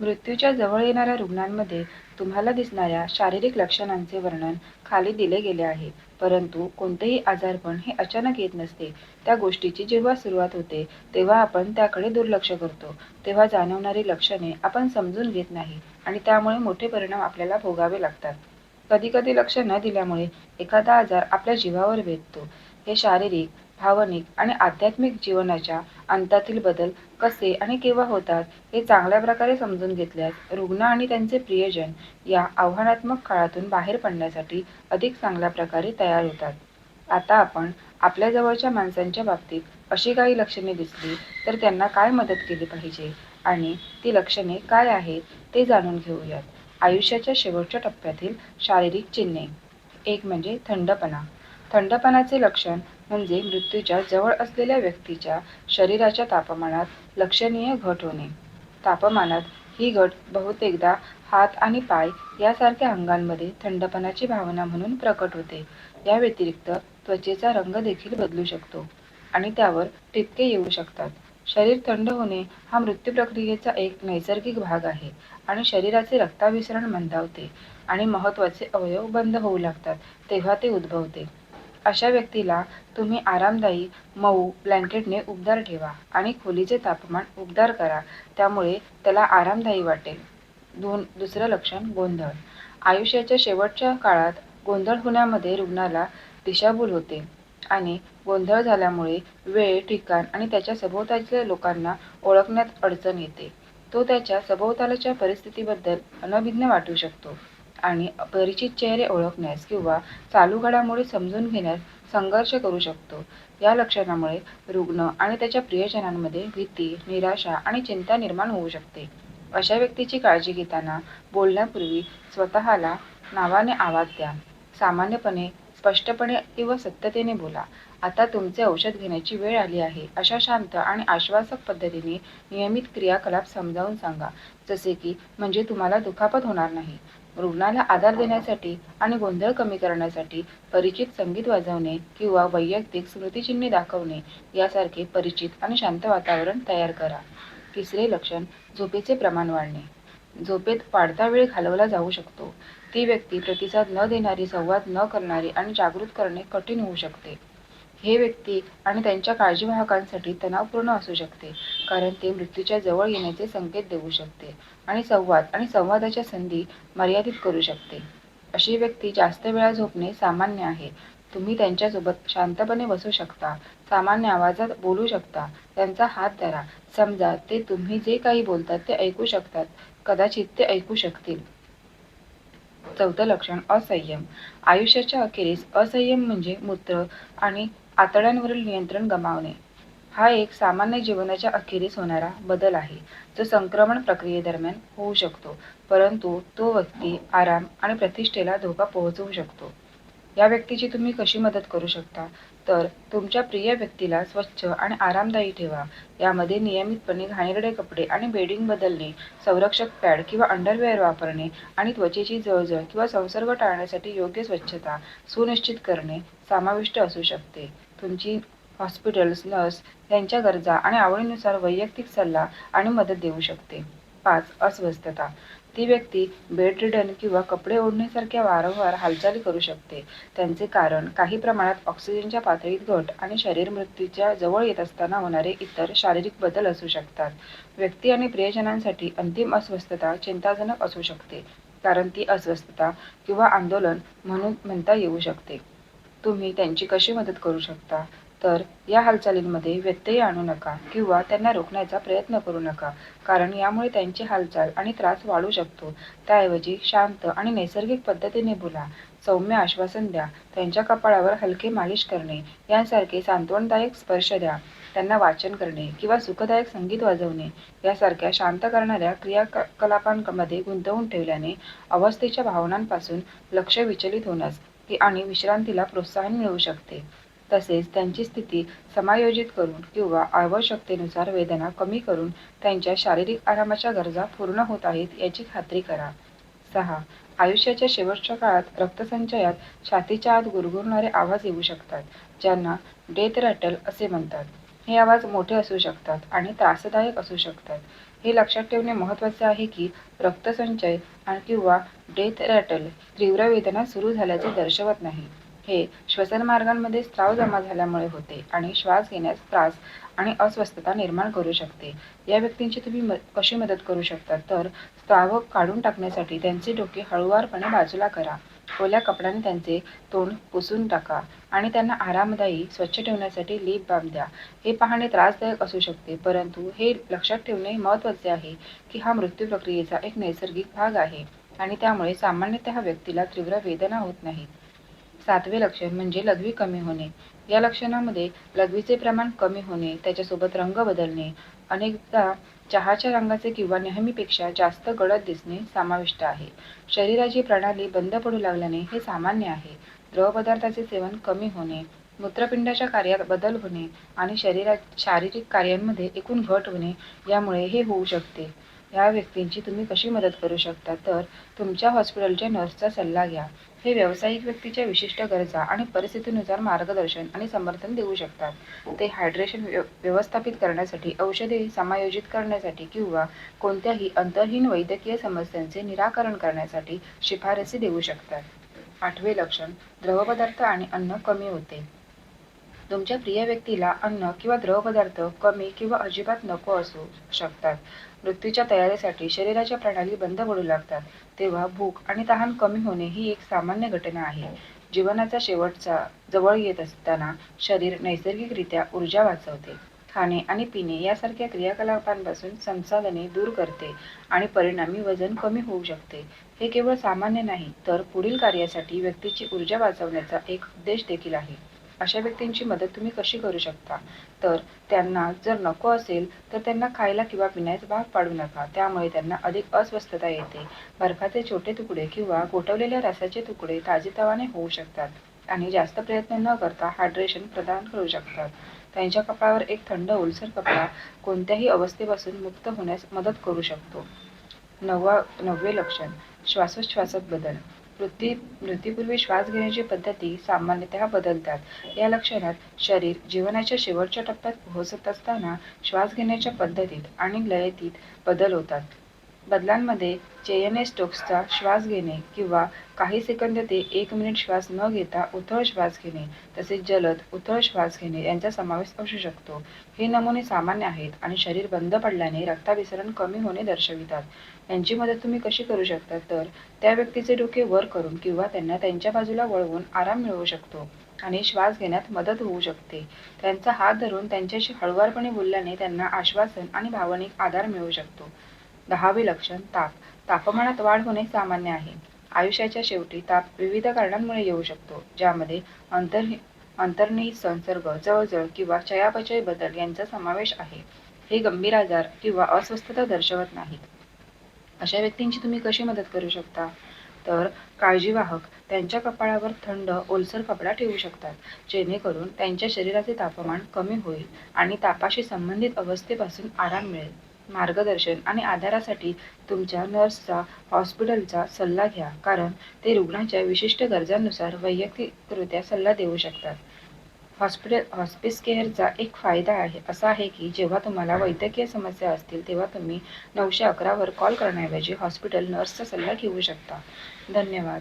मृत्यूच्या जवळ येणाऱ्या रुग्णांमध्ये तुम्हाला दिसणाऱ्या शारीरिक लक्षणांचे वर्णन खाली दिले गेले आहे. परंतु कोणतेही आजारपण हे अचानक येत नसते. त्या गोष्टीची जेव्हा सुरुवात होते तेव्हा आपण त्याकडे दुर्लक्ष करतो. तेव्हा जाणवणारी लक्षणे आपण समजून घेत नाही आणि त्यामुळे मोठे परिणाम आपल्याला भोगावे लागतात. कधीकधी लक्ष न दिल्यामुळे एखादा आजार आपल्या जीवावर वेधतो हे शारीरिक, भावनिक आणि आध्यात्मिक जीवनाच्या अंतातील बदल कसे आणि केव्हा होतात हे चांगल्या प्रकारे समजून घेतल्यास रुग्ण आणि त्यांचे प्रियजन या आव्हानात्मक काळातून बाहेर पडण्यासाठी अधिक चांगल्या प्रकारे तयार होतात. आता आपण आपल्या जवळच्या माणसांच्या बाबतीत अशी काही लक्षणे दिसली तर त्यांना काय मदत केली पाहिजे आणि ती लक्षणे काय आहेत ते जाणून घेऊयात. आयुष्याच्या शेवटच्या टप्प्यातील शारीरिक चिन्हे एक म्हणजे थंडपणा. थंडपणाचे लक्षण म्हणजे मृत्यूच्या जवळ असलेल्या व्यक्तीच्या शरीराच्या तापमानात लक्षणीय घट होणे. तापमानात ही घट बहुतेकदा हात आणि पाय यासारख्या अंगांमध्ये थंडपणाची भावना म्हणून प्रकट होते. या व्यतिरिक्त त्वचेचा रंग देखील बदलू शकतो आणि त्यावर टिपके येऊ शकतात. शरीर थंड होणे हा मृत्यू प्रक्रियेचा एक नैसर्गिक भाग आहे आणि शरीराचे रक्ताभिसरण मंदावते आणि महत्त्वाचे अवयव बंद होऊ लागतात तेव्हा ते उद्भवते. अशा व्यक्तीला तुम्ही आरामदायी, मऊ ब्लँकेटने उबदार ठेवा आणि खोलीचे तापमान उबदार करा त्यामुळे त्याला आरामदायी वाटेल. दोन दुसरं लक्षण गोंधळ. आयुष्याच्या शेवटच्या काळात गोंधळ होण्यामध्ये रुग्णाला दिशाभूल होते आणि गोंधळ झाल्यामुळे वेळ, ठिकाण आणि त्याच्या सभोवतालच्या लोकांना ओळखण्यात अडचण येते. तो त्याच्या सभोवतालच्या परिस्थितीबद्दल अनभिज्ञ वाटू शकतो आणि परिचित चेहरे ओळखण्यास किंवा चालू घडामोडी समजून घेण्यास संघर्ष करू शकतो. या लक्षणामुळे रुग्ण आणि त्याच्या प्रियजनांमध्ये भीती, निराशा आणि चिंता निर्माण होऊ शकते. अशा व्यक्तीची काळजी घेताना बोलण्यापूर्वी स्वतःला नावाने आवाज द्या. सामान्यपणे, स्पष्टपणे किंवा सत्यतेने बोला. आता तुमचे औषध घेण्याची वेळ आली आहे अशा शांत आणि आश्वासक पद्धतीने नियमित क्रियाकलाप समजावून सांगा जसे की म्हणजे तुम्हाला दुखापत होणार नाही. रुग्णाला आधार देण्यासाठी आणि गोंधळ कमी करण्यासाठी परिचित संगीत वाजवणे किंवा वैयक्तिक स्मृतिचिन्हे दाखवणे यासारखे परिचित आणि शांत वातावरण तयार करा. तिसरे लक्षण झोपेचे प्रमाण वाढणे. झोपेत वाढता वेळ घालवला जाऊ शकतो. ती व्यक्ती प्रतिसाद न देणारी, संवाद न करणारी आणि जागृत करणे कठीण होऊ शकते. हे व्यक्ती आणि त्यांच्या काळजीवाहकांसाठी तणावपूर्ण असू शकते कारण ते मृत्यूच्या जवळ येण्याचे संकेत देऊ शकते आणि संवाद आणि संवादाच्या संधी मर्यादित करू शकते. अशी व्यक्ती जास्त वेळा झोपणे सामान्य आहे. तुम्ही त्यांच्यासोबत शांतपणे बसू शकता, सामान्य आवाजात बोलू शकता, त्यांचा हात धरा, समजा ते तुम्ही जे काही बोलतात ते ऐकू शकतात, कदाचित ते ऐकू शकतील. चौथं लक्षण असंयम. आयुष्याच्या अखेरीस असंयम म्हणजे मूत्र आणि आतड्यांवरील नियंत्रण गमावणे. हा एक सामान्य जीवनाच्या अखेरीस होणारा बदल आहे जो संक्रमण प्रक्रियेदरम्यान होऊ शकतो परंतु तो व्यक्ती, आराम आणि प्रतिष्ठेला धोका पोहोचवू शकतो. या व्यक्तीची तुम्ही कशी मदत करू शकता तर तुमच्या प्रिय व्यक्तीला स्वच्छ आणि आरामदायी ठेवा. यामध्ये नियमितपणे घाणेरडे कपडे आणि बेडिंग बदलणे, संरक्षक पॅड किंवा अंडरवेअर वापरणे आणि त्वचेची जळजळ किंवा संसर्ग टाळण्यासाठी योग्य स्वच्छता सुनिश्चित करणे समाविष्ट असू शकते. तुमची हॉस्पिटल्स नर्स त्यांच्या गरजा आणि आवडीनुसार वैयक्तिक सल्ला आणि मदत देऊ शकते. पाच अस्वस्थता. ती व्यक्ती बेड रिडन किंवा कपडे ओढण्यासारख्या वारंवार हालचाली करू शकते. त्यांचे कारण काही प्रमाणात ऑक्सिजनच्या पातळीत घट आणि शरीर मृत्यूच्या जवळ येत असताना होणारे इतर शारीरिक बदल असू शकतात. व्यक्ती आणि प्रियजनांसाठी अंतिम अस्वस्थता चिंताजनक असू शकते कारण ती अस्वस्थता किंवा आंदोलन म्हणून म्हणता येऊ शकते. तुम्ही त्यांची कशी मदत करू शकता? तर या हालचालींमध्ये व्यत्यय आणू नका किंवा त्यांना रोखण्याचा प्रयत्न करू नका. कारण यामुळे त्यांची हालचाल आणि त्रास वाढू शकतो. त्याऐवजी शांत आणि नैसर्गिक पद्धतीने बोला, सौम्य आश्वासन द्या, त्यांच्या कपाळावर हलके मालिश करणे. यासारखे सांत्वनदायक स्पर्श द्या, त्यांना वाचन करणे किंवा सुखदायक संगीत वाजवणे. यासारख्या शांत करणाऱ्या क्रियाकलापांमध्ये गुंतवून ठेवल्याने अवस्थेच्या भावनांपासून लक्ष विचलित होण्यास आणि विश्रांतीला प्रोत्साहन मिळू शकते. तसेच त्यांची स्थिती समायोजित करून किंवा आवश्यकतेनुसार वेदना कमी करून त्यांच्या शारीरिक आरामाच्या गरजा पूर्ण होत आहेत याची खात्री करा. सहा आयुष्याच्या शेवटच्या काळात रक्तसंचयात छातीच्या आत गुरगुरणारे आवाज येऊ शकतात ज्यांना डेथ रॅटल असे म्हणतात. हे आवाज मोठे असू शकतात आणि त्रासदायक असू शकतात. हे लक्षात ठेवणे महत्त्वाचे आहे की रक्तसंचय आणि किंवा डेथ रॅटल तीव्र वेदना सुरू झाल्याचे दर्शवत नाही. हे श्वसनमार्गांमध्ये स्त्राव जमा झाल्यामुळे होते आणि श्वास घेण्यास त्रास आणि अस्वस्थता निर्माण करू शकते. या व्यक्तींची तुम्ही म कशी मदत करू शकता? तर स्त्राव काढून टाकण्यासाठी त्यांचे डोके हळुवारपणे बाजूला करा. ओल्या कपड्याने त्यांचे तोंड पुसून टाका आणि त्यांना आरामदायी स्वच्छ ठेवण्यासाठी लिप बाम द्या. हे पाहणे त्रासदायक असू शकते परंतु हे लक्षात ठेवणे महत्त्वाचे आहे की हा मृत्यू प्रक्रियेचा एक नैसर्गिक भाग आहे आणि त्यामुळे सामान्यतः व्यक्तीला तीव्र वेदना होत नाहीत. सातवे लक्षण म्हणजे लघवी कमी होणे. या लक्षणामध्ये लघवीचे प्रमाण कमी होणे त्याच्यासोबत रंग बदलणे अनेकदा चहाच्या रंगाचे किंवा नेहमीपेक्षा जास्त गडद दिसणे समाविष्ट आहे. शरीराची प्रणाली बंद पडू लागल्याने हे सामान्य आहे. द्रवपदार्थाचे सेवन कमी होणे मूत्रपिंडाच्या कार्यात बदल होणे आणि शरीरात शारीरिक कार्यांमध्ये एकूण घट होणे यामुळे हे होऊ शकते. या व्यक्तींची तुम्ही कशी मदत करू शकता? तर तुमच्या हॉस्पिटलच्या नर्सचा सल्ला घ्या. हे व्यावसायिक व्यक्तीच्या विशिष्ट गरजा आणि परिस्थितीनुसार मार्गदर्शन आणि समर्थन देऊ शकतात. ते हायड्रेशन व्य व्यवस्थापित करण्यासाठी औषधे समायोजित करण्यासाठी किंवा कोणत्याही अंतर्हीन वैद्यकीय समस्यांचे निराकरण करण्यासाठी शिफारसी देऊ शकतात. आठवे लक्षण द्रवपदार्थ आणि अन्न कमी होते. तुमच्या प्रिय व्यक्तीला अन्न किंवा द्रवपदार्थ कमी किंवा अजिबात नको असू शकतात. मृत्यूच्या तयारीसाठी शरीराच्या प्रणाली बंद पडू लागतात. तेव्हा भूक आणि तहान कमी होणे ही एक सामान्य घटना आहे. जीवनाचा शेवटचा जवळ येत असताना शरीर नैसर्गिकरित्या ऊर्जा वाचवते. खाणे आणि पिणे यासारख्या क्रियाकलापांपासून संसाधने दूर करते आणि परिणामी वजन कमी होऊ शकते. हे केवळ सामान्य नाही तर पुढील कार्यासाठी व्यक्तीची ऊर्जा वाचवण्याचा एक उद्देश देखील आहे. अशा व्यक्तींची मदत तुम्ही कशी करू शकता? तर त्यांना जर नको असेल तर त्यांना खायला किंवा पिण्यास भाग पाडू नका. त्यामुळे त्यांना अधिक अस्वस्थता येते. बर्फाचे छोटे तुकडे किंवा गोठवलेल्या रसाचे तुकडे ताजेतवाने होऊ शकतात आणि जास्त प्रयत्न न करता हायड्रेशन प्रदान करू शकतात. त्यांच्या कपाळावर एक थंड ओलसर कपडा कोणत्याही अवस्थेपासून मुक्त होण्यास मदत करू शकतो. नववा नववे लक्षण श्वासोच्छ्वासात बदल. मृत्यू मृत्यूपूर्वी श्वास घेण्याची पद्धती सामान्यतः बदलतात. या लक्षणात शरीर जीवनाच्या शेवटच्या टप्प्यात पोहोचत असताना श्वास घेण्याच्या पद्धतीत आणि लयतीत बदल होतात. बदलांमध्ये चेयने स्टोक्सचा श्वास घेणे किंवा काही सेकंद ते एक मिनिट श्वास न घेता उथळ श्वास घेणे तसेच जलद उथळ श्वास घेणे यांचा समावेश असू शकतो. हे नमुने सामान्य आहेत आणि शरीर बंद पडल्याने रक्ताभिसरण कमी होणे दर्शवितात. यांची मदत तुम्ही कशी करू शकता? तर त्या व्यक्तीचे डोके वर करून किंवा त्यांना त्यांच्या बाजूला वळवून आराम मिळवू शकतो आणि श्वास घेण्यात मदत होऊ शकते. त्यांचा हात धरून त्यांच्याशी हळुवारपणे बोलल्याने त्यांना आश्वासन आणि भावनिक आधार मिळू शकतो. दहावे लक्षण ताप. तापमानात वाढ होणे सामान्य आहे. आयुष्याच्या शेवटी ताप विविध कारणांमुळे येऊ शकतो ज्यामध्ये अंतर अंतर्निहित संसर्ग जळजळ किंवा चयापचय बदल यांचा समावेश आहे. हे गंभीर आजार किंवा अस्वस्थता दर्शवत नाहीत. अशा व्यक्तींची तुम्ही कशी मदत करू शकता? तर काळजीवाहक त्यांच्या कपाळावर थंड ओलसर कपडा ठेवू शकतात जेणेकरून त्यांच्या शरीराचे तापमान कमी होईल आणि तापाशी संबंधित अवस्थेपासून आराम मिळेल. मार्गदर्शन आणि आधारासाठी तुमच्या नर्सचा हॉस्पिटलचा सल्ला घ्या. कारण ते रुग्णाच्या विशिष्ट गरजांनुसार वैयक्तिकरित्या सल्ला देऊ शकतात. हॉस्पिटल हॉस्पिस केअरचा एक फायदा आहे असा आहे की जेव्हा तुम्हाला वैद्यकीय समस्या असतील तेव्हा तुम्ही नऊशे अकरावर कॉल करण्याऐवजी हॉस्पिटल नर्सचा सल्ला घेऊ शकता. धन्यवाद.